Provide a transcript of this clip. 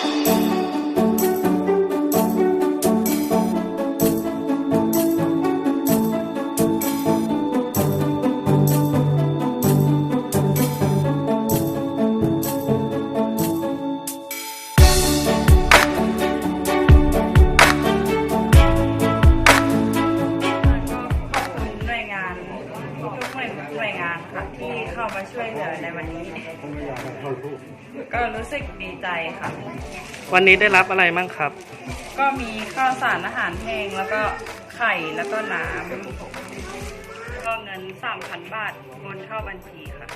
Thank you. มาช่วยเหลือในวันนี้ ก็รู้สึกดีใจค่ะ วันนี้ได้รับอะไรมั่งครับ ก็มีข้าวสารอาหารแห้งแล้วก็ไข่แล้วก็น้ำก็เงิน 3,000 บาทโอนเข้าบัญชีค่ะ